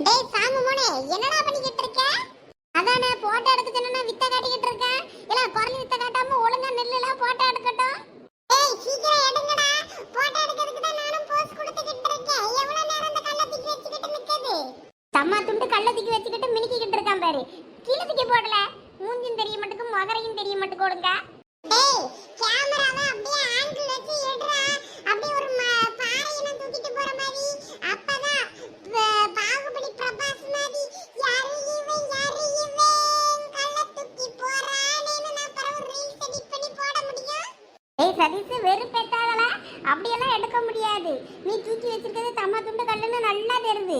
டேய் சாமு மோனே என்னடா பண்ணிக்கிட்டு இருக்க? அதானே போட்டோ எடுக்க சொன்னா வித்த காட்டிக்கிட்டு இருக்க? இல்ல குரல் வித்த காட்டாம ஒழுங்கா நெல்லுலாம் போட்டோ எடுக்கட்டும். டேய் சீக்கிரம் எடுங்கடா. போட்டோ எடுக்கிறதுக்கு தான் நானும் போஸ் கொடுத்துக்கிட்டு இருக்கேன். எவ்வளவு நேரம் அந்த கல்ல தூக்கி வச்சுக்கிட்டு நிக்குது? தம்மா துண்டு கல்ல தூக்கி வச்சுக்கிட்டு மினுக்கிட்டு இருக்கான் பாரு. கீழே தூக்கி போடல. மூஞ்சும் தெரிய மாட்டுக்கு முகரையும் தெரிய மாட்டுக்கு கொடுங்க டேய் கேமராவை அப்படியே ஆங்கிள் வச்சு எடுறா. அப்படியே ஒரு ம- தூக்கிட்டு போற மாதிரி. அப்ப வெறுப்பேத்தாதல? அப்படியெல்லாம் எடுக்க முடியாது. நீ தூக்கி வச்சிருக்கிறது தம்மா துண்டு கல்லுன்னு நல்லா தெரியுது.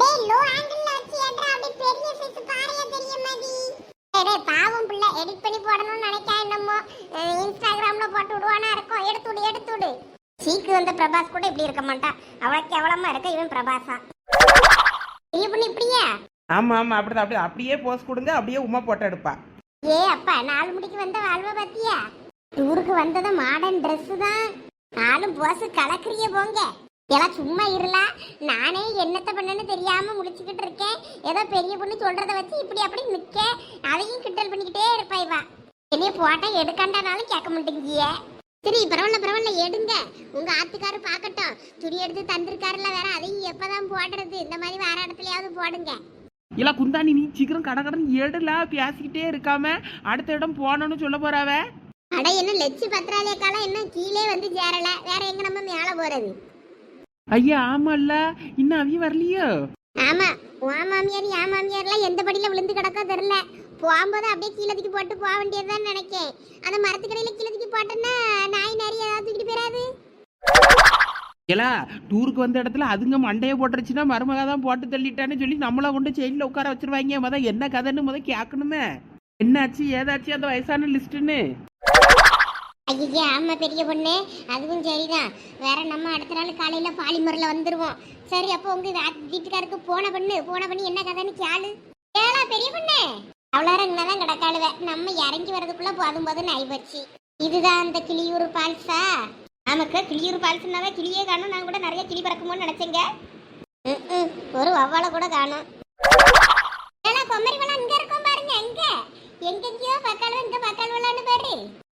டேய் லோ ஆங்கிள்ல வச்சு ஏட்றா? அப்படி பெரிய சைஸ் பாறையா தெரிய மாதிரி டேய் பாவம் பிள்ளை. எடிட் பண்ணி போடணும்னு நினைக்கா என்னமோ. இன்ஸ்டாகிராம்ல போட்டு விடுவானா இருக்கும் எடுத்து விடு எடுத்து விடு. சீக்கு வந்த பிரபாஸ் கூட இப்படி இருக்க மாட்டான் அவளுக்கு கேவலமா இருக்க இவன் பிரபாஸா. பெரிய பொண்ணு இப்படியா? ஆமா ஆமா அப்படிதான். அப்படியே அப்படியே போஸ் கொடுங்க. அப்படியே உமா போட்டோ எடுப்பா. ஏ அப்பா நாலு மணிக்கு வந்த வாழ்வ பாத்தியா டூருக்கு வந்ததும் மாடர்ன் ட்ரெஸ் தான். நாலும் போசு கலக்கிறிய போங்க. எல்லாம் சும்மா இருளா நானே என்னத்த பண்ணேன்னு தெரியாம முடிச்சுக்கிட்டு இருக்கேன். ஏதோ பெரிய பொண்ணு சொல்றத வச்சு இப்படி அப்படி நிக்க. அதையும் கிண்டல் பண்ணிக்கிட்டே இருப்பா இவா. என்னைய போட்டா எடுக்காண்டானாலும் கேட்க மாட்டேங்கிய சரி பரவாயில்ல பரவாயில்ல எடுங்க. உங்க ஆத்துக்காரு பார்க்கட்டும். துணி எடுத்து தந்திருக்காருல வேற அதையும் எப்பதான் போடுறது? இந்த மாதிரி வேற இடத்துலயாவது போடுங்க. இல்ல குந்தாணி நீ சீக்கிரம் கட கடன் எடுல. பேசிக்கிட்டே இருக்காம அடுத்த இடம் போனோம்னு சொல்ல போறாவே? அட என்ன லட்சு பத்திராலய காலம் இன்னும் கீழே வந்து சேரல? வேற எங்க நம்ம மேல போறது? ஐயா ஆமால்ல. இன்னும் அவிய வரலையோ? ஆமா. உன் மாமியார் என் மாமியார்லாம் எந்த படியில விழுந்து கிடக்கோ தெரியல. போகும்போது அப்படியே கீழே தூக்கி போட்டு போக வேண்டியதுதான் நினைக்கேன். அந்த மரத்துக்கடையில கீழே தூக்கி போட்டோன்னா நாய் நிறைய ஏதாவது தூக்கிட்டு போயிடாது இல்ல டூருக்கு வந்த இடத்துல அதுங்க மண்டையை போட்டுருச்சுன்னா மருமக தான் போட்டு தள்ளிட்டான்னு சொல்லி நம்மள கொண்டு செயலில் உட்கார வச்சிருவாங்க. முத என்ன கதைன்னு முத கேட்கணுமே. என்னாச்சு? ஏதாச்சு அந்த வயசான லிஸ்ட்டுன்னு? ஐயா ஆமா பெரிய பொண்ணு. அதுவும் சரிதான். வேற நம்ம அடுத்த நாள் காலையில பாலிமரில் வந்துருவோம். சரி அப்போ உங்க வீட்டுக்காருக்கு போன பண்ணு. போன பண்ணி என்ன கதைன்னு கேளு. கேளா பெரிய பொண்ணு. அவ்வளோ தான் கிடக்காளுவ. நம்ம இறங்கி வர்றதுக்குள்ள போதும் போதும் ஆயிப்போச்சு. இதுதான் அந்த கிளியூர் பால்ஸா? நமக்கு கிளியூர் பால்ஸ்னாவே கிளியே காணும். நான் கூட நிறைய கிளி பறக்குமோன்னு நினைச்சேங்க. ஒரு வவ்வால கூட காணும். ஏன்னா கொம்மரி வளம் இங்க பாருங்க எங்க எங்கெங்கயோ பக்காளவ இங்க பக்காளவலான்னு பாரு.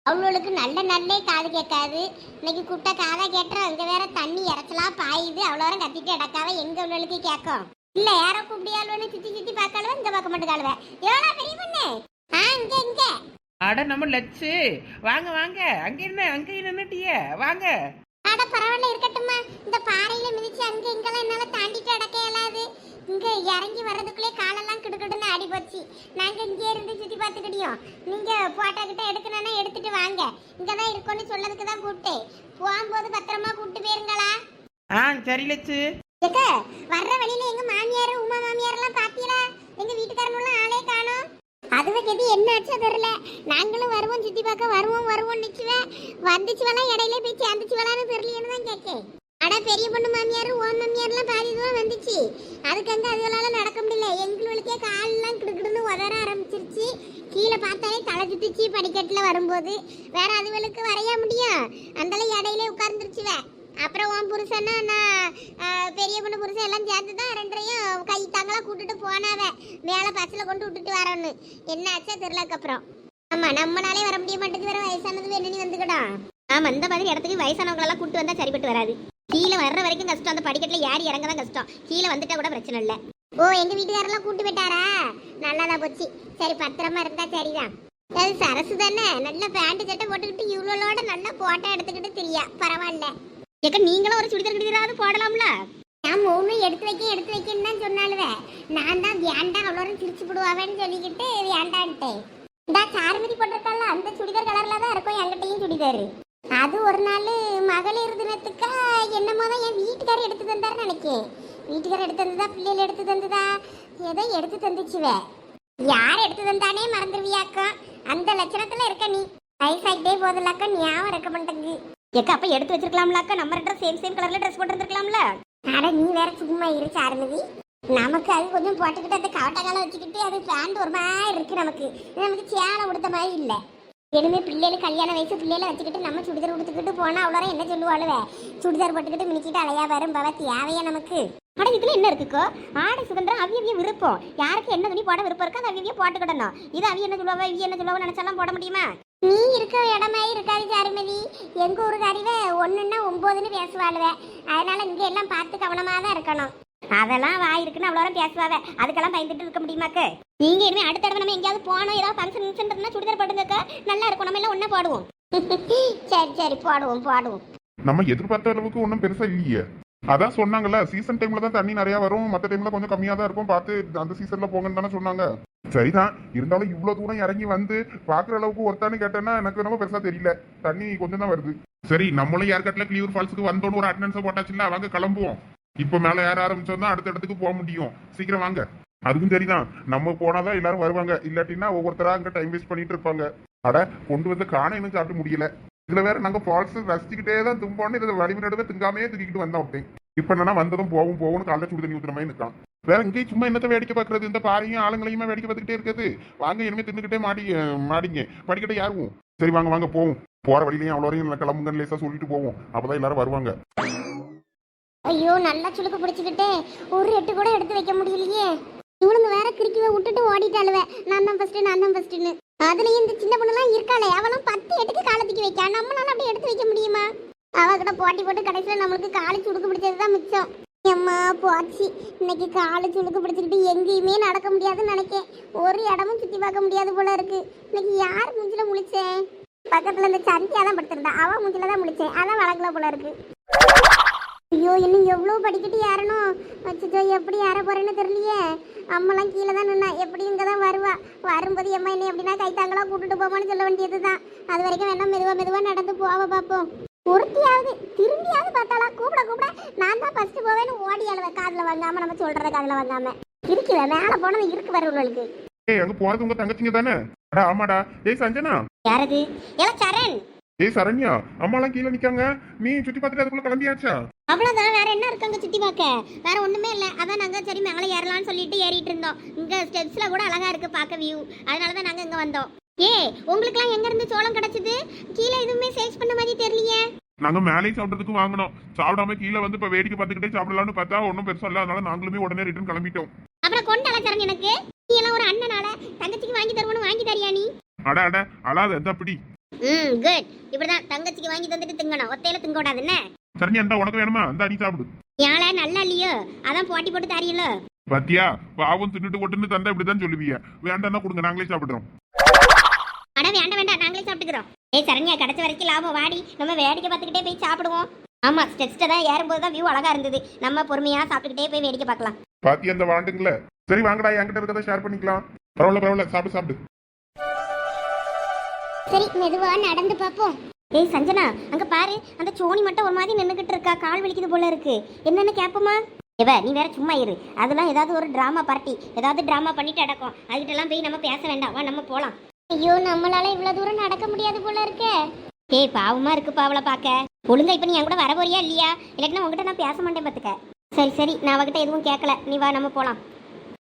அவளுக்கு நல்ல நல்லே காது கேட்காது. இன்னைக்கு கூப்பிட்டா காதா கேட்டுறோம் அங்க வேற தண்ணி இறச்சலா பாயுது. அவ்வளோ நேரம் கத்திட்டு அடக்காவ எங்க உள்ளவளுக்கு கேட்கும். இல்ல யாரோ கூப்பிடியாளுன்னு சுத்தி சுத்தி பார்க்காளுவ இங்க பார்க்க மாட்டேங்காளுவ எவ்வளோ பெரிய பொண்ணு? ஆ இங்க இங்க. அட நம்ம லட்சு வாங்க வாங்க. அங்க என்ன அங்க நின்னுட்டிய? வாங்க. அட பரவாயில்ல இருக்கட்டும்மா. இந்த பாறையில மிதிச்சு அங்க இங்கெல்லாம் என்னால தாண்டிட்டு அடக்க இயலாது. இங்க இறங்கி வர்றதுக்குள்ளே காலெல்லாம் கிடுக்கிடுன்னு ஆடி போச்சு நாங்க இங்கே இருந்து சுத்தி பார்த்துக்கிட்டியோம் நீங்க போட்டோ கிட்ட எடுக்கணும்னா எடுத்துட்டு வாங்க. இங்கதான் இருக்கோம்னு சொல்லதுக்கு தான் கூப்பிட்டேன். போகும்போது பத்திரமா கூப்பிட்டு போயிருங்களா? ஆ சரி லட்சு எக்க வர்ற வழியில எங்க மாமியார் உமா மாமியார் எல்லாம் பாத்தீங்களா எங்க வீட்டுக்காரனும் ஆளே காணோம். அதுவே கெதி என்ன ஆச்சோ தெரியல. நாங்களும் வருவோம் சுத்தி பார்க்க வருவோம் வருவோம் நிச்சுவேன் வந்துச்சு வேணா இடையில போய் சேர்ந்துச்சு வேணான்னு தெரியலையேன்னு தான் கேட்கேன் அட பெரிய பொண்ணு மாமியார் ஓம் மாமியார்லாம் பாதி தூரம் வந்துச்சு. அதுக்கு அங்க அதுகளால நடக்க முடியல. எங்களுக்கே காலெல்லாம் கிடுக்கிடுன்னு உதற ஆரம்பிச்சிருச்சு. கீழே பார்த்தாலே தலை சுத்துச்சு படிக்கட்டில் வரும்போது. வேற அதுகளுக்கு வரைய முடியும். அந்தல இடையில உட்கார்ந்துருச்சுவே. அப்புறம் உன் புருஷன்னா நான் பெரிய பொண்ணு புருஷன் எல்லாம் சேர்த்து தான் ரெண்டரையும் கை தாங்களா கூட்டுட்டு போனாவே. மேலே பஸ்ஸில் கொண்டு விட்டுட்டு வரோன்னு. என்ன ஆச்சா தெரியலக்கு அப்புறம். ஆமாம் நம்மளாலே வர முடிய மாட்டேங்குது. வேற வயசானது வேணும் நீ வந்துக்கிடும் ஆமா இந்த மாதிரி இடத்துக்கு வயசானவங்களெல்லாம் கூட்டு வந்தால் சரிப்பட்டு வராது. கீழே வர்ற வரைக்கும் கஷ்டம். அந்த படிக்கட்டில் ஏறி இறங்க தான் கஷ்டம். கீழே வந்துட்டா கூட பிரச்சனை இல்லை. ஓ எங்க வீட்டுக்காரெல்லாம் கூட்டு போயிட்டாரா? நல்லாதான் போச்சு. சரி பத்திரமா இருந்தா சரிதான். அது சரசு தானே. நல்ல பேண்ட் சட்டை போட்டுக்கிட்டு இவ்வளோட நல்ல போட்டோ எடுத்துக்கிட்டு தெரியா. பரவாயில்ல. ஏக்க நீங்களும் ஒரு சுடிதார் கிடிதாராவது போடலாம்ல? நான் மூணு எடுத்து வைக்க எடுத்து வைக்கன்னு தான் சொன்னாலுவே நான் தான் வேண்டாம் அவ்வளோ சிரிச்சு போடுவாவேன்னு சொல்லிக்கிட்டு வேண்டான்ட்டேன். இந்த சாருமதி போட்டிருக்கால அந்த சுடிதார் கலர்ல தான் இருக்கும் என்கிட்டயும் சுடிதார். அது ஒரு நாள் மகளிர் தினத்துக்கா என்னமோ தான் என் வீட்டுக்காரர் எடுத்து தந்தாருன்னு நினைக்கேன் வீட்டுக்காரர் எடுத்து தந்ததா பிள்ளைகள் எடுத்து தந்ததா? ஏதோ எடுத்து தந்துச்சுவே. யார் எடுத்து தந்தானே மறந்துடுவியாக்கம் அந்த லட்சணத்துல இருக்க நீ. வயசாகிட்டே போதில்லாக்கா ஞாபகம் இருக்க மாட்டேங்குது. ஏக்கா அப்ப எடுத்து வச்சிருக்கலாம்லாக்கா? நம்ம ரெண்டும் சேம் சேம் கலர்ல ட்ரெஸ் போட்டுருந்துருக்கலாம்ல? அட நீ வேற சும்மா இரு சாருமதி. நமக்கு அது கொஞ்சம் போட்டுக்கிட்டு அந்த கவட்டை காலம் வச்சுக்கிட்டு அது பேண்ட் ஒரு மாதிரி இருக்கு நமக்கு. நமக்கு சேலை உடுத்த மாதிரி இல்லை. இனிமே பிள்ளைகள் கல்யாண வயசு பிள்ளைகளை வச்சுக்கிட்டு நம்ம சுடிதார் உடுத்துக்கிட்டு போனா அவ்வளோ என்ன சொல்லுவாளுவே? சுடிதார் போட்டுக்கிட்டு மினிக்கிட்டு அலையா வரும் பவ தேவையா நமக்கு? அட இதுல என்ன இருக்குக்கோ? ஆடை சுதந்திரம் அவியவிய விருப்பம். யாருக்கு என்ன துணி போட விருப்பம் இருக்கோ அது அவியவிய போட்டுக்கிடணும். இது அவிய என்ன சொல்லுவா இவிய என்ன சொல்லுவா நினைச்சாலும் போட முடியுமா? நீ இருக்க இடமே இருக்காது சாருமதி. எங்க ஊருக்காரிவே ஒன்றுன்னா ஒம்போதுன்னு பேசுவாளுவே. அதனால இங்கே எல்லாம் பார்த்து கவனமாக தான் இருக்கணும். அதெல்லாம் வாயிருக்குன்னு அவ்வளோ அவ்வளோ பேசுவாவே. அதுக்கெல்லாம் பயந்துட்டு இருக்க முடியுமாக்கு? நீங்க இனிமே அடுத்த தடவை நம்ம எங்கேயாவது போனோம் ஏதாவது ஃபங்க்ஷன் ஃபங்க்ஷன் இருந்தா சுடிதார் போட்டுங்கக்கா. நல்லா இருக்கும். நம்ம எல்லாம் ஒண்ணா போடுவோம். சரி சரி. போடுவோம் போடுவோம். நம்ம எதிர்பார்த்த அளவுக்கு ஒன்றும் பெருசா இல்லையே. அதான் சொன்னாங்கல்ல சீசன் டைம்ல தான் தண்ணி நிறைய வரும். மற்ற டைம்ல கொஞ்சம் கம்மியா தான் இருக்கும். பார்த்து அந்த சீசன்ல போங்கன்னு தானே சொன்னாங்க. சரிதான். இருந்தாலும் இவ்வளவு தூரம் இறங்கி வந்து பாக்குற அளவுக்கு ஒருத்தான்னு கேட்டேன்னா எனக்கு ரொம்ப பெருசா தெரியல. தண்ணி கொஞ்சம் தான் வருது. சரி நம்மளும் ஏற்கட்டில கிளியூர் ஃபால்ஸுக்கு வந்தோன்னு ஒரு அட்டண்டன்ஸ் போட்டாச்சுல்ல அவங்க கிளம்புவோம். இப்ப மேல ஏற ஆரம்பிச்சோம்னா அடுத்த இடத்துக்கு போக முடியும். சீக்கிரம் வாங்க. அதுக்கும் சரிதான். நம்ம போனாதான் எல்லாரும் வருவாங்க. இல்லாட்டினா ஒவ்வொருத்தரா அங்க டைம் வேஸ்ட் பண்ணிட்டு இருப்பாங்க. அட கொண்டு வந்து காணையும் சாப்பிட முடியல. இதுல வேற நாங்க ஃபால்ஸ் ரசிச்சுக்கிட்டே தான் தும்போன்னு இதுல வலிமை நடுவே திங்காமே தூக்கிட்டு வந்தோம் அப்படி. இப்ப என்னன்னா வந்ததும் போகும் போகும்னு காலைல சுடு தண்ணி ஊத்துற மாதிரி நிற்கான். வேற இங்கேயும் சும்மா என்னத்த வேடிக்கை பாக்குறது இந்த பாறையும் ஆளுங்களையுமே வேடிக்கை பார்த்துக்கிட்டே இருக்குது வாங்க இனிமே தின்னுக்கிட்டே மாடி மாடிங்க. படிக்கிட்ட யாரும் சரி வாங்க வாங்க போவோம். போற வழியிலையும் அவ்வளோ கிளம்புங்கன்னு லேசா சொல்லிட்டு போவோம். அப்பதான் எல்லாரும் வருவாங்க. ஐயோ நல்லா சுளுக்கு பிடிச்சிக்கிட்டு ஒரு எட்டு கூட எடுத்து வைக்க முடியலையே. இவனுங்க வேற கிறுக்கிவை விட்டுட்டு ஓடிட்டாளுவ நான் தான் ஃபர்ஸ்ட் நான் தான் ஃபர்ஸ்ட்னு அதுலயும் இந்த சின்ன பொண்ணுலாம் இருக்காளே அவளும் பத்து எட்டுக்கு காலத்துக்கு வைக்கா. நம்மளால அப்படி எடுத்து வைக்க முடியுமா? அவகிட்ட போட்டி போட்டு கடைசியில் நம்மளுக்கு காலு சுடுக்கு பிடிச்சது தான் மிச்சம். எம்மா போச்சு. இன்னைக்கு காலு சுளுக்கு பிடிச்சிக்கிட்டு எங்கேயுமே நடக்க முடியாதுன்னு நினைக்கேன். ஒரு இடமும் சுற்றி பார்க்க முடியாது போல இருக்கு. இன்னைக்கு யார் மூஞ்சில முழிச்சேன் பக்கத்தில் இந்த சந்தியா தான் படுத்திருந்தா. அவன் மூஞ்சில தான் முழிச்சேன் அதான் வழங்கல போல இருக்கு. ஐயோ இன்னும் எவ்வளோ படிக்கட்டு ஏறணும்? அச்சோ எப்படி ஏற போறேன்னு தெரியலையே. அம்மாலாம் கீழே தான் நின்னா எப்படி இங்கே தான் வருவா? வரும்போது எம்மா என்னை எப்படின்னா கைத்தாங்களா கூட்டிட்டு போமான்னு சொல்ல வேண்டியது தான் அது வரைக்கும் வேணா மெதுவாக மெதுவாக நடந்து போவ பார்ப்போம் ஒருத்தியாவது திரும்பியாவது பார்த்தாளா? கூப்பிட கூப்பிட நான் தான் ஃபர்ஸ்ட் போவேன்னு ஓடி அழுவேன் காதில் வாங்காம நம்ம சொல்றத காதில் வாங்காம. இருக்குல்ல மேலே போனது இருக்கு வர உங்களுக்கு ஏய் அங்க போறது உங்க தங்கச்சிங்க தானே? அடா ஆமாடா. ஏய் சஞ்சனா. யாரது? ஏல சரண். ஏய் சரண்யா அம்மாலாம் கீழே நிக்காங்க. நீ சுத்தி பார்த்துட்டு அதுக்குள்ள கிளம்பியாச்சா? அவ்வளோதான் வேற என்ன இருக்காங்க சுத்தி பார்க்க? வேற ஒண்ணுமே இல்லை. அதான் நாங்க சரி மேலே ஏறலாம்னு சொல்லிட்டு ஏறிட்டு இருந்தோம். இங்க ஸ்டெப்ஸ்ல கூட அழகா இருக்கு பார்க்க வியூ அதனால தான் நாங்க இங்க வந்தோம். ஏ உங்களுக்குலாம் எங்க இருந்து சோளம் கிடைச்சது? கீழே எதுவுமே சேல்ஸ் பண்ண மாதிரி தெரியலையே. நாங்க மேலேயும் சாப்பிட்றதுக்கு வாங்கினோம். சாப்பிடாம கீழே வந்து இப்ப வேடிக்கை பார்த்துக்கிட்டே சாப்பிடலாம்னு பார்த்தா ஒன்றும் பெருசா இல்லை. அதனால நாங்களுமே உடனே ரிட்டர்ன் கிளம்பிட்டோம். அப்புறம் கொண்டு அழைச்சரன் எனக்கு? நீ எல்லாம் ஒரு அண்ணனால தங்கச்சிக்கு வாங்கி தருவோன்னு வாங்கி தரியா நீ? அட அட அழாத எந்த அப்படி ம் குட் இப்படிதான் தங்கச்சிக்கு வாங்கி தந்துட்டு திங்கணும். ஒத்தையில திங்க கூடாது என்ன? சரண்யா இந்த உனக்கு வேணுமா? இந்த நீ சாப்பிடு. யாழ நல்லா இல்லையோ? அதான் போட்டி போட்டு தரியல பாத்தியா? பாவம் தின்னுட்டு கொட்டுன்னு தந்தா இப்படிதான் சொல்லுவீங்க வேண்டாம்னா கொடுங்க நாங்களே சாப்பிடுறோம். அட வேண்டாம் வேண்டாம் நாங்களே சாப்பிட்டுக்கிறோம். ஏய் சரண்யா கிடைச்ச வரைக்கும் லாபம். வாடி நம்ம வேடிக்கை பார்த்துக்கிட்டே போய் சாப்பிடுவோம். ஆமா ஸ்டெப்ஸ்ல தான் ஏறும்போது தான் வியூ அழகா இருந்தது. நம்ம பொறுமையா சாப்பிட்டுக்கிட்டே போய் வேடிக்கை பார்க்கலாம். பாத்தியா அந்த வாண்டுங்கள? சரி வாங்கடா என்கிட்ட இருக்கிறத ஷேர் பண்ணிக்கலாம். பரவாயில்ல பரவாயில்ல சாப்பிடு சாப்பிடு. சரி மெதுவா நடந்து பார்ப்போம். ஏய் சஞ்சனா அங்க பாரு அந்த சோனி மட்டும் ஒரு மாதிரி நின்னுகிட்டு இருக்கா கால் வலிக்குது போல இருக்கு. என்னன்னு கேப்பமா? இவ நீ வேற சும்மா இரு. அதெல்லாம் ஏதாவது ஒரு டிராமா பார்ட்டி ஏதாவது டிராமா பண்ணிட்டு அடக்கும் அதுகிட்ட எல்லாம் போய் நம்ம பேச வேண்டாம். வா நம்ம போலாம். ஐயோ நம்மளால இவ்வளவு தூரம் நடக்க முடியாது போல இருக்கே. ஏய் பாவமா இருக்கு பாவல பாக்க ஒழுங்கா இப்ப நீ என் கூட வர போறியா இல்லையா? இல்லாட்டினா உங்ககிட்ட நான் பேச மாட்டேன் பாத்துக்க. சரி சரி நான் அவகிட்ட எதுவும் கேட்கல நீ வா நம்ம போலாம்.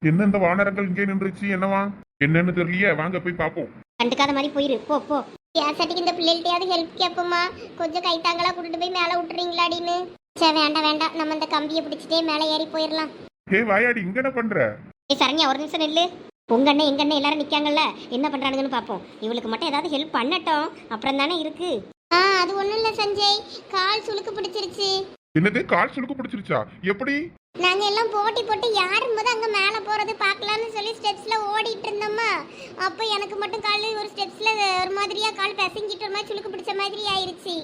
என்ன இந்த வானரங்கள் இங்கே நின்றுச்சு? என்னவா? என்னன்னு தெரியலையே. வாங்க போய் பாப்போம் கண்டுக்காத மாதிரி போயிரு. போ போ. யாசட்டிக்கு இந்த பிள்ளைகிட்டயாவது ஹெல்ப் கேட்போமா கொஞ்சம் கைத்தாங்களா கூட்டிட்டு போய் மேலே விட்டுறீங்களாடின்னு சரி வேண்டாம் வேண்டாம். நம்ம இந்த கம்பியை பிடிச்சிட்டே மேலே ஏறி போயிடலாம் ஹே வாயாடி இங்க என்ன பண்ற? ஏய் சரண்யா ஒரு நிமிஷம் நில்லு. உங்க அண்ணன் எங்க அண்ணன் எல்லாரும் நிக்காங்கல்ல என்ன பண்றானுங்கன்னு பார்ப்போம். இவளுக்கு மட்டும் ஏதாவது ஹெல்ப் பண்ணட்டும். அப்புறம் தானே இருக்கு. ஆ அது ஒண்ணும் இல்ல சஞ்சய். கால் சுளுக்கு பிடிச்சிருச்சு. என்னது கால் சுளுக்கு பிடிச்சிருச்சா? எப்படி? நாங்க எல்லாம் போட்டி போட்டு யாரும் போது அங்க மேல போறது பார்க்கலான்னு சொல்லி ஸ்டெப்ஸ்ல ஓடிட்டு இருந்தோமா? அப்போ எனக்கு மட்டும் கால் ஒரு ஸ்டெப்ஸ்ல ஒரு மாதிரியா கால் பிசங்கிட்டு ஒரு மாதிரி சுளுக்கு பிடிச்ச மாதிரி ஆயிருச்சு.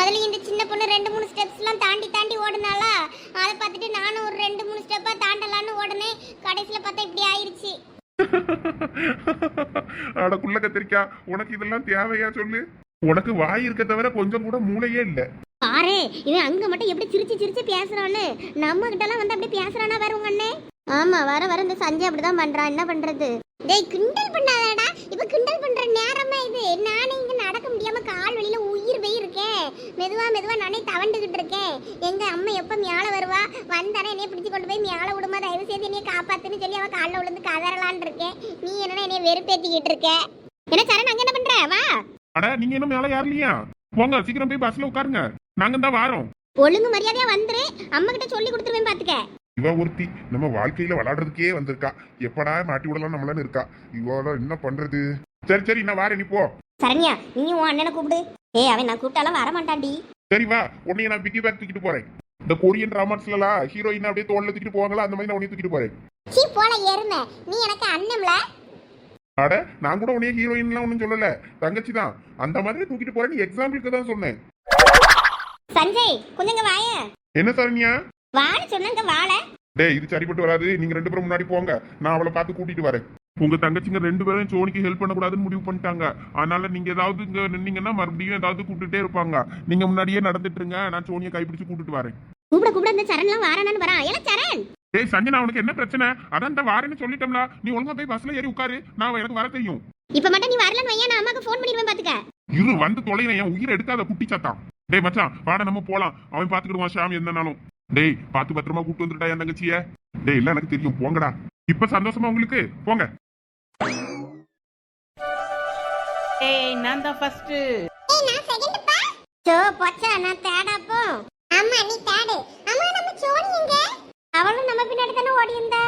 அதுல இந்த சின்ன பொண்ணு ரெண்டு மூணு ஸ்டெப்ஸ் எல்லாம் தாண்டி தாண்டி ஓடுனாளா? அதை பார்த்துட்டு நானும் ஒரு ரெண்டு மூணு ஸ்டெப்பா தாண்டலான்னு ஓடுனேன். கடைசியில பார்த்தா இப்படி ஆயிருச்சு. அட குள்ள கத்திரிக்கா உனக்கு இதெல்லாம் தேவையா சொல்லு? உனக்கு வாய் இருக்க தவிர கொஞ்சம் கூட மூளையே இல்லை. பாரு இவன் அங்க மட்டும் எப்படி சிரிச்சு சிரிச்சு பேசுறான்னு? நம்ம கிட்டலாம் வந்து அப்படியே பேசுறானா வேற உங்க அண்ணே. ஆமா வர வர இந்த சஞ்சய் அப்படிதான் பண்றான். என்ன பண்றது? டேய் கிண்டல் பண்ணாதடா. இப்ப கிண்டல் பண்ற நேரமா இது? நானே இங்க நடக்க முடியாம கால் வழியில உயிர் போய் இருக்கேன் மெதுவா மெதுவா நானே தவண்டுகிட்டு இருக்கேன். எங்க அம்மா எப்ப மியால வருவா? வந்தானே என்னைய பிடிச்சு கொண்டு போய் மியால விடுமா? தயவு செய்து என்னைய காப்பாத்துன்னு சொல்லி அவ கால்ல விழுந்து கதறலான் இருக்கேன். நீ என்னன்னா என்னைய வெறுப்பேத்திக்கிட்டு இருக்க? என்ன சரண் அங்க என்ன பண்ற? வா. அட நீங்க இன்னும் மேல யாருலையா போங்க சீக்கிரம் போய் பஸ்ல உட்காருங்க. நாங்க தான் வாரோம். ஒழுங்கு மரியாதையா வந்துரு. அம்மா கிட்ட சொல்லி கொடுத்துருவேன் பாத்துக்க. இவ ஒருத்தி நம்ம வாழ்க்கையில விளையாடுறதுக்கே வந்திருக்கா. எப்படா மாட்டி விடலாம் நம்மளான்னு இருக்கா. இவள என்ன பண்றது? சரி சரி நான் வாரேன் நீ போ. சரண்யா நீ உன் அண்ணனை கூப்பிடு. ஏய் அவன் நான் கூப்பிட்டாலும் வர மாட்டான்டி. சரி வா. உன்னைய நான் பிக்கி பேக் தூக்கிட்டு போறேன். இந்த கொரியன் டிராமாஸ்லாம் ஹீரோயின் அப்படியே தோல்ல தூக்கிட்டு போவாங்களா? அந்த மாதிரி நான் உன்னைய தூக்கிட்டு போறேன். சீ போல எருமை நீ எனக்கு அண்ணம்ல. அட நான் கூட உன்னைய ஹீரோயின்லாம் ஒன்றும் சொல்லல. தங்கச்சி தான் அந்த மாதிரி தூக்கிட்டு போறேன் நீ எக்ஸாம்பிளுக்கு தான் சொன்னேன். சஞ்சய் கொஞ்சங்க வாய என்ன சரண்யா? வான்னு சொன்னங்க வாழ. டேய் இது சரிப்பட்டு வராது. நீங்க ரெண்டு பேரும் முன்னாடி போங்க. நான் அவளை பார்த்து கூட்டிட்டு வரேன். உங்க தங்கச்சிங்க ரெண்டு பேரும் சோனிக்கு ஹெல்ப் பண்ணக்கூடாதுன்னு முடிவு பண்ணிட்டாங்க. அதனால நீங்க ஏதாவது இங்க நின்னீங்கன்னா மறுபடியும் ஏதாவது கூப்பிட்டுட்டே இருப்பாங்க. நீங்க முன்னாடியே நடந்துட்டு இருங்க. நான் சோனியை கைப்பிடிச்சு கூட்டிட்டு வரேன். கூப்பிட கூப்பிட இந்த சரண்லாம் வாரானான்னு வரான் ஏல சரண்! டேய் சஞ்சனா உனக்கு என்ன பிரச்சனை? அதான் இந்த வாரேன்னு சொல்லிட்டோம்ல. நீ ஒழுங்கா போய் பஸ்ல ஏறி உட்காரு. நான் எனக்கு வர தெரியும். இப்ப மட்டும் நீ வரலன்னு வையா நான் அம்மாக்கு ஃபோன் பண்ணிடுவேன் பாத்துக்க. இரு வந்து தொலைறேன். என் உயிரை எடுக்காத குட்டி சத்தான் டேய் மச்சான் வாட நம்ம போலாம். அவன் பாத்துக்கிடுவான் ஷாம் எந்தனாலும் டேய் பாத்து பத்திரமா கூட்டு வந்துட்டா என் தங்கச்சிய. டேய் இல்ல எனக்கு தெரியும். போங்கடா. இப்ப சந்தோஷமா உங்களுக்கு? போங்க. ஏய் நான் தான் ஃபர்ஸ்ட் ஏய் நான் செகண்ட் பா? சோ போச்சா நான் தேடா போ? ஆமா நீ தேடு அம்மா நம்ம சோனி எங்க? அவளும் நம்ம பின்னாடி தானே ஓடி இருந்தா?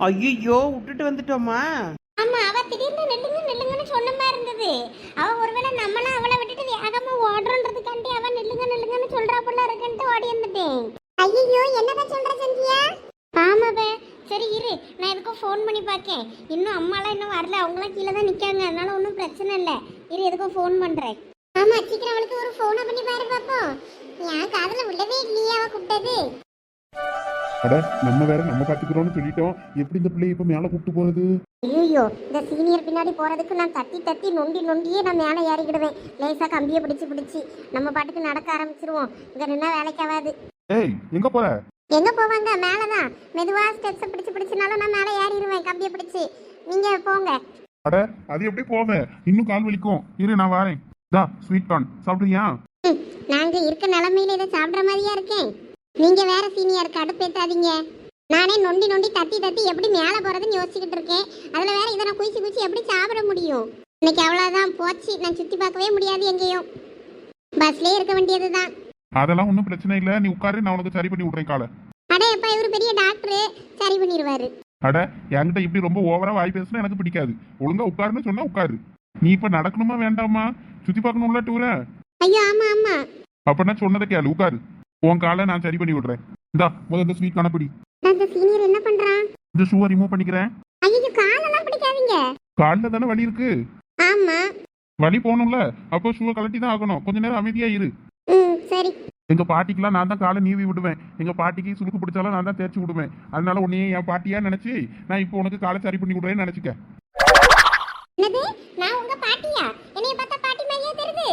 ஐயோ விட்டுட்டு வந்துட்டோமா? ஆமா அவ திடீர்னு நில்லுங்க நில்லுங்கன்னு சொன்ன மாதிரி இருந்தது அவ ஒருவேளை நம்மளும் அவளை விட்டுட்டு வேகமா ஓடுறோன்றதுக்காண்டி அவ நில்லுங்க நில்லுங்கன்னு சொல்றா போல இருக்குன்ட்டு ஓடி வந்துட்டேன் ஐயோ என்னதான் சொல்ற சந்தியா ஆமாவே சரி இரு நான் எதுக்கும் ஃபோன் பண்ணி பார்க்கேன் இன்னும் அம்மாலாம் இன்னும் வரல அவங்களாம் கீழே தான் நிற்காங்க அதனால ஒன்றும் பிரச்சனை இல்லை இரு எதுக்கும் ஃபோன் பண்ணுறேன் ஆமா சீக்கிரம் அவளுக்கு ஒரு ஃபோனை பண்ணி பாரு பாப்போம் என் காதுல விழவே இல்லையா அவ கூப்பிட்டது அட நம்ம வேற நம்ம பாத்துக்கிறோம்னு சொல்லிட்டோம். எப்படி இந்த பிள்ளைய இப்ப மேல கூப்பிட்டு போறது? ஐயோ இந்த சீனியர் பின்னாடி போறதுக்கு நான் தட்டி தட்டி நொண்டி நொண்டியே நான் மேலே ஏறிக்கிடுவேன். லேசா கம்பியை பிடிச்சு பிடிச்சி நம்ம பாட்டுக்கு நடக்க ஆரம்பிச்சிருவோம். இங்க நின்னா வேலைக்கு ஆகாது ஏய் எங்க போற? எங்க போவாங்க? மேலதான். மெதுவா ஸ்டெப்ஸ் பிடிச்சு பிடிச்சனால நான் மேலே ஏறிடுவேன் கம்பியை பிடிச்சு. நீங்க போங்க. அட அது எப்படி போவ? இன்னும் கால் வலிக்கும். இரு நான் வரேன். தா ஸ்வீட் கார்ன் சாப்பிடுறியா? நாங்க இருக்க நிலைமையில இதை சாப்பிடுற மாதிரியா இருக்கேன்? நீங்க வேற சீனியர் கடுப்பேத்தாதீங்க நானே நொண்டி நொண்டி தட்டி தட்டி எப்படி மேலே போறதுன்னு யோசிச்சுக்கிட்டு இருக்கேன். அதுல வேற இதை நான் குச்சி குச்சி எப்படி சாப்பிட முடியும்? இன்னைக்கு அவ்வளவுதான் போச்சு. நான் சுத்தி பார்க்கவே முடியாது எங்கேயும். பஸ்லயே இருக்க வேண்டியதுதான். அதெல்லாம் ஒன்றும் பிரச்சனை இல்லை. நீ உட்காரு நான் உனக்கு சரி பண்ணி விட்றேன் காலை. அடே அப்பா இவரு பெரிய டாக்டர். சரி பண்ணிடுவாரு அட என்கிட்ட இப்படி ரொம்ப ஓவரா வாய் பேசினா எனக்கு பிடிக்காது. ஒழுங்கா உட்காருன்னு சொன்னா உட்காரு. நீ இப்ப நடக்கணுமா வேண்டாமா? சுத்தி பார்க்கணும்ல டூர ஐயோ ஆமா ஆமா. அப்ப நான் சொன்னதை கேளு உட்காரு. உன் காலை நான் சரி பண்ணி விடுறேன். இந்தா முதல்ல இந்த ஸ்வீட் கணப்பிடி. அந்த சீனியர் என்ன பண்றான்? இந்த ஷூவை ரிமூவ் பண்ணிக்கிறேன். ஐயோ காலெல்லாம் பிடிக்காதீங்க. காலில் தானே வலி இருக்கு? ஆமா. வலி போகணும்ல? அப்போ ஷூவை கழட்டி தான் ஆகணும். கொஞ்ச நேரம் அமைதியா இரு. ம் சரி. எங்க பாட்டிக்கெல்லாம் நான் தான் காலை நீவி விடுவேன். எங்க பாட்டிக்கு சுருக்கு பிடிச்சாலும் நான் தான் தேய்ச்சி விடுவேன். அதனால உன்னையே என் பாட்டியா நினைச்சு நான் இப்போ உனக்கு காலை சரி பண்ணி விடுறேன்னு நினைச்சுக்க. என்னது? நான் உங்க பாட்டியா? என்னைய பார்த்தா பாட்டி மாதிரியே தெரியுது?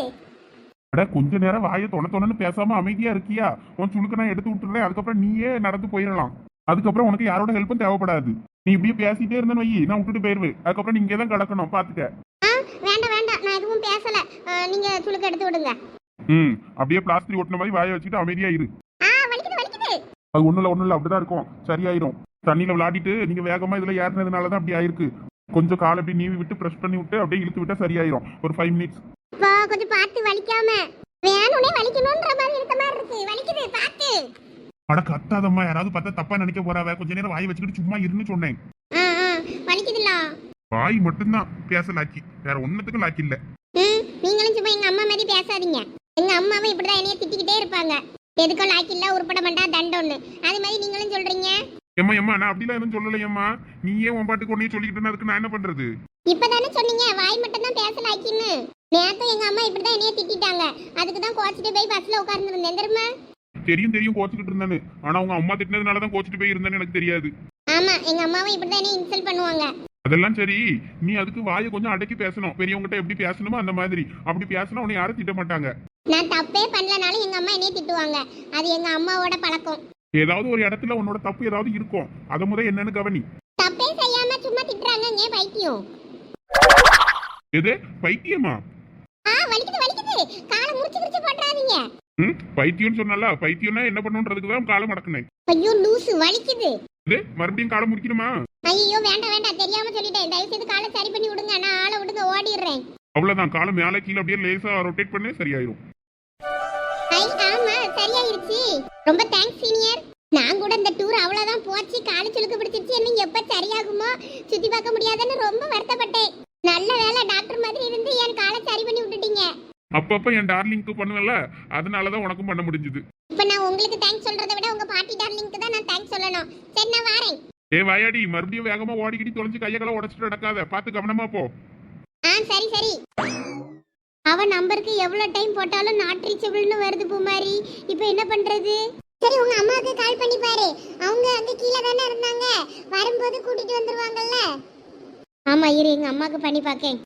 அட கொஞ்ச நேரம் வாயை தொண தொணன்னு பேசாம அமைதியா இருக்கியா? உன் சுளுக்க நான் எடுத்து விட்டுறேன். அதுக்கப்புறம் நீயே நடந்து போயிடலாம். அதுக்கப்புறம் உனக்கு யாரோட ஹெல்ப்பும் தேவைப்படாது. நீ இப்படியே பேசிட்டே இருந்தேன்னு வை நான் விட்டுட்டு போயிருவேன். அதுக்கப்புறம் நீங்க தான் கிடக்கணும் பாத்துக்க. வேண்டாம் வேண்டாம். நான் எதுவும் பேசல. நீங்க சுளுக்கு எடுத்து விடுங்க. ம் அப்படியே பிளாஸ்டிக் ஒட்டின மாதிரி வாயை வச்சுட்டு அமைதியா இரு. அது ஒண்ணும் இல்ல அப்படிதான் இருக்கும். சரியாயிரும். தண்ணியில விளையாடிட்டு நீங்க வேகமா இதுல ஏறினதுனால தான் அப்படி ஆயிருக்கு. கொஞ்சம் கால் அப்படி நீவி விட்டு ப்ரெஸ் பண்ணி விட்டு அப்படியே இழுத்து விட்டா சரியாயிரும். ஒரு ஃபைவ் மினிட்ஸ் இப்போ கொஞ்சம் பார்த்து வலிக்காம. வேணும்னே வலிக்கணும்ன்ற மாதிரி இருக்க மாதிரி இருக்கு. வலிக்குது பார்த்து. அட கத்தாதம்மா. யாராவது பார்த்தா தப்பா நினைக்க போறாவ. கொஞ்ச நேரம் வாய் வச்சுக்கிட்டு சும்மா இருன்னு சொன்னேன். வலிக்குதுல்ல? வாய் மட்டும்தான். பேச லாக்கி வேற ஒன்னத்துக்கும் லாக்கி இல்ல. நீங்களும் சும்மா எங்க அம்மா மாதிரி பேசாதீங்க. எங்க அம்மாவும் இப்படிதான் என்னைய திட்டிக்கிட்டே இருப்பாங்க. எதுக்கும் லாய்க்கில்ல உருப்பட மாட்டா தண்டோன்னு. அது மாதிரி நீங்களும் சொல்றீங்க? ஏம்மா ஏம்மா நான் அப்படிலாம் எதுவும் சொல்லலையம்மா. நீ ஏன் உன் பாட்டுக்கு ஒன்னே சொல்லிக்கிட்டு அதுக்கு நான் என்ன பண்றது? இப்பதானே சொன்னீங்க வாய் மட்டும் தான் பேச லாய்க்கின்னு நேத்தும் எங்க அம்மா இப்படிதான் என்னைய திட்டிட்டாங்க. அதுக்கு தான் கோச்சிட்டு போய் பஸ்ல உட்கார்ந்துருந்தேன் தெரியுமா? தெரியும் தெரியும் கோச்சுக்கிட்டு இருந்தானு. ஆனா உங்க அம்மா திட்டினதுனால தான் கோச்சிட்டு போய் இருந்தேன்னு எனக்கு தெரியாது. ஆமா எங்க அம்மாவும் இப்படிதான் என்னைய இன்சல்ட் பண்ணுவாங்க. அதெல்லாம் சரி. நீ அதுக்கு வாயை கொஞ்சம் அடக்கி பேசணும். பெரியவங்ககிட்ட எப்படி பேசணுமோ அந்த மாதிரி. அப்படி பேசினா உன்னை யாரும் திட்ட மாட்டாங்க. நான் தப்பே பண்ணலனாலும் எங்க அம்மா என்னைய திட்டுவாங்க. அது எங்க அம்மாவோட பழக்கம். ஏதாவது ஒரு இடத்துல உன்னோட தப்பு ஏதாவது இருக்கும் அதை முத என்னன்னு கவனி. தப்பே செய்யாம சும்மா திட்டுறாங்க ஏன் பைத்தியம்? எது? பைத்தியமா? ஆ வலிக்குது வலிக்குது. காலை முடிச்சு முடிச்சு போட்டுறாதீங்க. ம் பைத்தியம்னு சொன்னல பைத்தியம்னா என்ன பண்ணுன்றதுக்கு தான் காலம் மடக்குனேன் ஐயோ லூசு வலிக்குது. இது மறுபடியும் காலம் முடிக்கணுமா ஐயோ வேண்டாம் வேண்டாம் தெரியாம சொல்லிட்டேன். தயவு செய்து காலை சரி பண்ணி விடுங்க நான் ஆளை விடுங்க ஓடிடுறேன். அவ்வளவுதான் காலம் மேலே கீழே அப்படியே லேசா ரொட்டேட் பண்ணி சரியாயிரும். ஐ ஆமா சரியாயிருச்சு. ரொம்ப தேங்க்ஸ் சீனியர் நான் கூட இந்த டூர் அவ்வளவுதான் போச்சு. காலு சுளுக்கு பிடிச்சிருச்சு. இன்னும் எப்ப சரியாகுமோ? சுத்தி பார்க்க முடியாதுன்னு ரொம்ப வருத்தப்பட்டேன். நல்ல வேலை டாக்டர் மாதிரி இருந்து என் காலை சரி பண்ணி விட்டுட்டீங்க. அப்பப்ப என் டார்லிங்க்கு பண்ணுவேன்ல. அதனாலதான் உனக்கும் பண்ண முடிஞ்சது. இப்ப நான் உங்களுக்கு தேங்க்ஸ் சொல்றதை விட உங்க பாட்டி டார்லிங்க்கு தான் நான் தேங்க்ஸ் சொல்லணும். சரி நான் வரேன். ஏ வாயாடி. மறுபடியும் வேகமா ஓடிக்கிட்டு தொலைஞ்சு கையகளை உடச்சிட்டு நடக்காத. பார்த்து கவனமா போ. ஆ சரி சரி. அவ நம்பருக்கு எவ்வளவு டைம் போட்டாலும் நாட் ரீச்சபிள்னு வருது பூமாரி. இப்போ என்ன பண்றது? சரி உங்க அம்மாவுக்கு கால் பண்ணி பாரு. அவங்க அங்க கீழே தானே இருந்தாங்க. வரும்போது கூட்டிட்டு வந்துருவாங்கல்ல? ஆமா இரு எங்க அம்மாவுக்கு பண்ணி பார்க்கேன்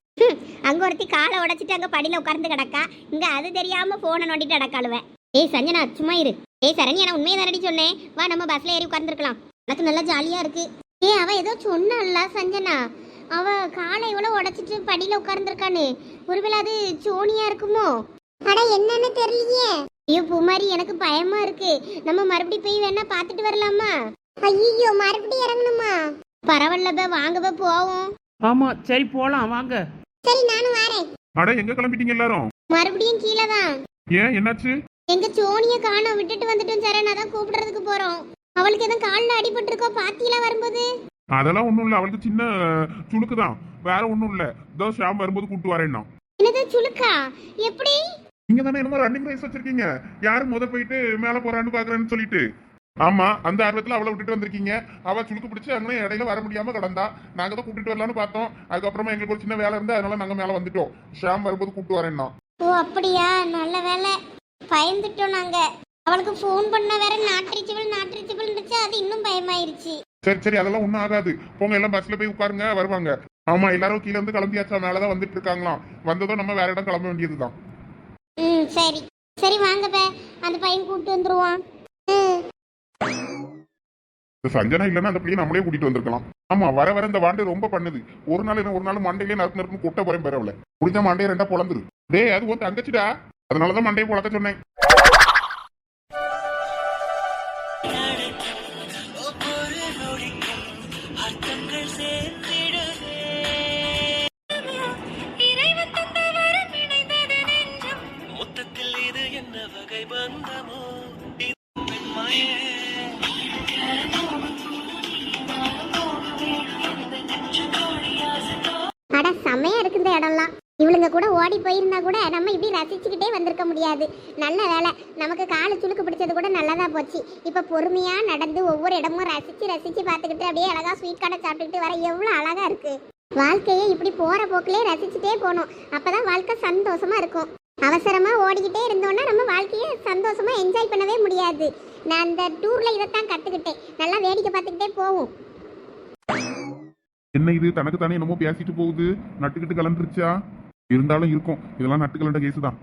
அங்க ஒருத்தி காலை உடைச்சிட்டு அங்க படியில உட்கார்ந்து கிடக்கா. இங்க அது தெரியாம போனை நோண்டிட்டு அடக்காளுவேன் ஏய் சஞ்சனா சும்மா இரு. ஏய் சரணி நான் உண்மையை தானடி சொன்னேன். வா நம்ம பஸ்ல ஏறி உட்கார்ந்துருக்கலாம். எனக்கு நல்லா ஜாலியா இருக்கு. ஏய் அவ ஏதோ சொன்னால சஞ்சனா. அவ காலை இவ்வளவு உடைச்சிட்டு படியில உட்கார்ந்துருக்கான்னு ஒருவேளை அது சோனியா இருக்குமோ? அட என்னன்னு தெரியலையே. ஐயோ பூமாரி எனக்கு பயமா இருக்கு. நம்ம மறுபடியும் போய் வேணா பார்த்துட்டு வரலாமா? ஐயோ மறுபடியும் இறங்கணுமா? பரவாயில்ல பே வாங்க பே போவோம். ஆமா சரி போலாம் வாங்க. சரி நானும் வரேன். அட எங்க கிளம்பிட்டீங்க எல்லாரும்? மறுபடியும் கீழே தான். ஏன் என்னாச்சு? எங்க சோனிய காணோம் விட்டுட்டு வந்துட்டோம் சரண். அதான் கூப்பிடுறதுக்கு போறோம். அவளுக்கு எதுவும் காலில் அடிபட்டு இருக்கோ பாத்தீங்களா வரும்போது? அதெல்லாம் ஒண்ணும் இல்ல. அவளுக்கு சின்ன சுளுக்கு தான் வேற ஒண்ணும் இல்ல. இதோ ஷாம் வரும்போது கூட்டு வரேன்னா. என்னது சுளுக்கா? எப்படி? நீங்க தானே என்னமோ ரன்னிங் ரேஸ் வச்சிருக்கீங்க. யாரு முத போயிட்டு மேல போறான்னு பாக்குறேன்னு சொல்லிட்டு. ஆமா அந்த ஆர்வத்துல அவளை விட்டுட்டு வந்திருக்கீங்க. அவ சுளுக்கு பிடிச்சு அங்கே இடையில வர முடியாம கிடந்தா. நாங்க தான் கூட்டிட்டு வரலாம்னு பார்த்தோம். அதுக்கப்புறமா எங்களுக்கு ஒரு சின்ன வேலை இருந்து அதனால நாங்க மேல வந்துட்டோம். ஷாம் வரும்போது கூட்டு வரேன்னா. ஓ அப்படியா? நல்ல வேலை. பயந்துட்டோம் நாங்க. அவளுக்கு ஃபோன் பண்ண வேற நாட்ரிச்சபிள் நாட்ரிச்சபிள் இருந்துச்சு அது இன்னும் பயமாயிருச்சு. சரி சரி அதெல்லாம் ஒண்ணும் ஆகாது. போங்க எல்லாம் பஸ்ல போய் உட்காருங்க வருவாங்க. ஆமா எல்லாரும் கீழ இருந்து கிளம்பியாச்சா? மேலதான் வந்துட்டு இருக்காங்களாம். வந்ததும் நம்ம வேற இடம் கிளம்ப வேண்டியதுதான். ம் சரி. சரி வாங்க பே. அந்த பையன் கூப்பிட்டு வந்துருவான். சஞ்சனா இல்லைன்னா அந்த பிள்ளையை நம்மளே கூட்டிட்டு வந்திருக்கலாம். ஆமா வர வர இந்த வாண்டு ரொம்ப பண்ணுது. ஒரு நாள் என்ன ஒரு நாள் மண்டையிலே நறுக்கு நறுக்கு கூட்ட போறேன் பெறவில்ல முடிஞ்ச மண்டையை ரெண்டா பொழந்துரு. டேய் அது உன் தங்கச்சிடா. அதனாலதான் மண்டையை பொழக்க சொன்னேன். அட செமையா இருக்கு இந்த இடம்லாம். இவளுங்க கூட ஓடி போயிருந்தா கூட நம்ம இப்படி ரசிச்சுக்கிட்டே வந்திருக்க முடியாது. நல்ல வேலை. நமக்கு காலு சுழுக்கு பிடிச்சது கூட நல்லதா போச்சு. இப்போ பொறுமையா நடந்து ஒவ்வொரு இடமும் ரசிச்சு ரசிச்சு பார்த்துக்கிட்டு அப்படியே அழகா ஸ்வீட் கடை சாப்பிட்டுக்கிட்டு வர எவ்வளோ அழகா இருக்கு. வாழ்க்கையை இப்படி போற போக்கிலே ரசிச்சுட்டே போகணும். அப்பதான் வாழ்க்கை சந்தோஷமா இருக்கும். அவசரமா ஓடிக்கிட்டே இருந்தோம்னா நம்ம வாழ்க்கையை சந்தோஷமா என்ஜாய் பண்ணவே முடியாது. நான் அந்த டூர்ல இதைத்தான் கத்துக்கிட்டேன். நல்லா வேடிக்கை பார்த்துக்கிட்டே போவோம். என்ன இது? தனக்கு தானே என்னமோ பேசிட்டு போகுது. நட்டுக்கிட்டு கலந்துருச்சா? இருந்தாலும் இருக்கும். இதெல்லாம் நட்டு கலண்ட கேஸ் தான்.